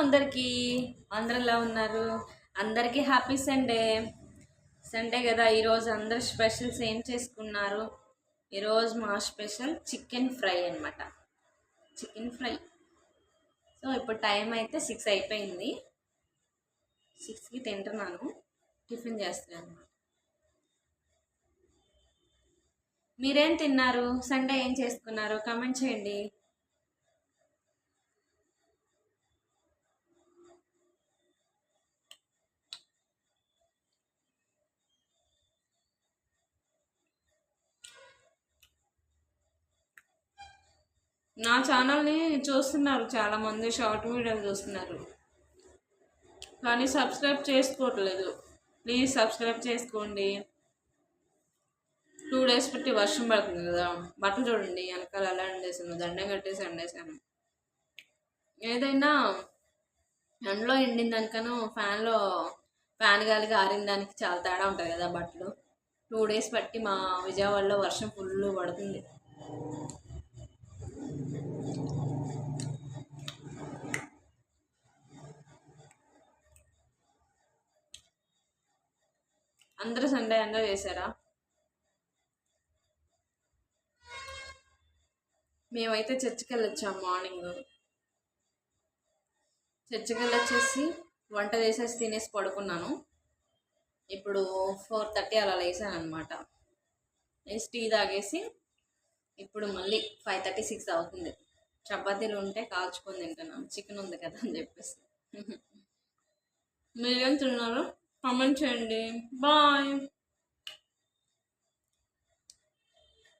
అందరికీ? అందరు ఎలా ఉన్నారు? అందరికీ హ్యాపీ సండే. సండే కదా ఈరోజు అందరు స్పెషల్స్ ఏం చేసుకున్నారు? ఈరోజు మా స్పెషల్ చికెన్ ఫ్రై అనమాట చికెన్ ఫ్రై. సో ఇప్పుడు టైం అయితే సిక్స్ అయిపోయింది. సిక్స్కి తింటున్నాను. టిఫిన్ చేస్తున్నాను అనమాట మీరేం తిన్నారు? సండే ఏం చేసుకున్నారు? కామెంట్ చేయండి. నా ఛానల్ని చూస్తున్నారు చాలామంది షార్ట్ వీడియోలు చూస్తున్నారు. కానీ సబ్స్క్రైబ్ చేసుకోవట్లేదు. ప్లీజ్ సబ్స్క్రైబ్ చేసుకోండి. టూ డేస్ పెట్టి వర్షం పడుతుంది కదా బట్టలు చూడండి వెనకాల అలా ఎండేసాను దండం కట్టేసి ఎండేసాను ఏదైనా ఎండలో ఎండిన దానికను ఫ్యాన్లో ఫ్యాన్ గాలికి ఆరిన దానికి చాలా తేడా ఉంటుంది కదా బట్టలు. టూ డేస్ బట్టి మా విజయవాడలో వర్షం ఫుల్ పడుతుంది. అందరూ సండే చేశారా? మేమైతే చర్చికి వెళ్ళొచ్చాం మార్నింగ్. చర్చికి వెళ్ళొచ్చేసి వంట చేసేసి తినేసి పడుకున్నాను. ఇప్పుడు ఫోర్ థర్టీ అలా లేసాను అనమాట లేచి టీ తాగేసి ఇప్పుడు మళ్ళీ ఫైవ్ థర్టీ సిక్స్ అవుతుంది. చపాతీలు ఉంటే కాల్చుకొని తింటున్నాను చికెన్ ఉంది కదా అని చెప్పేసి. మీరేం తిన్నారు? కామెంట్ చేయండి. బాయ్.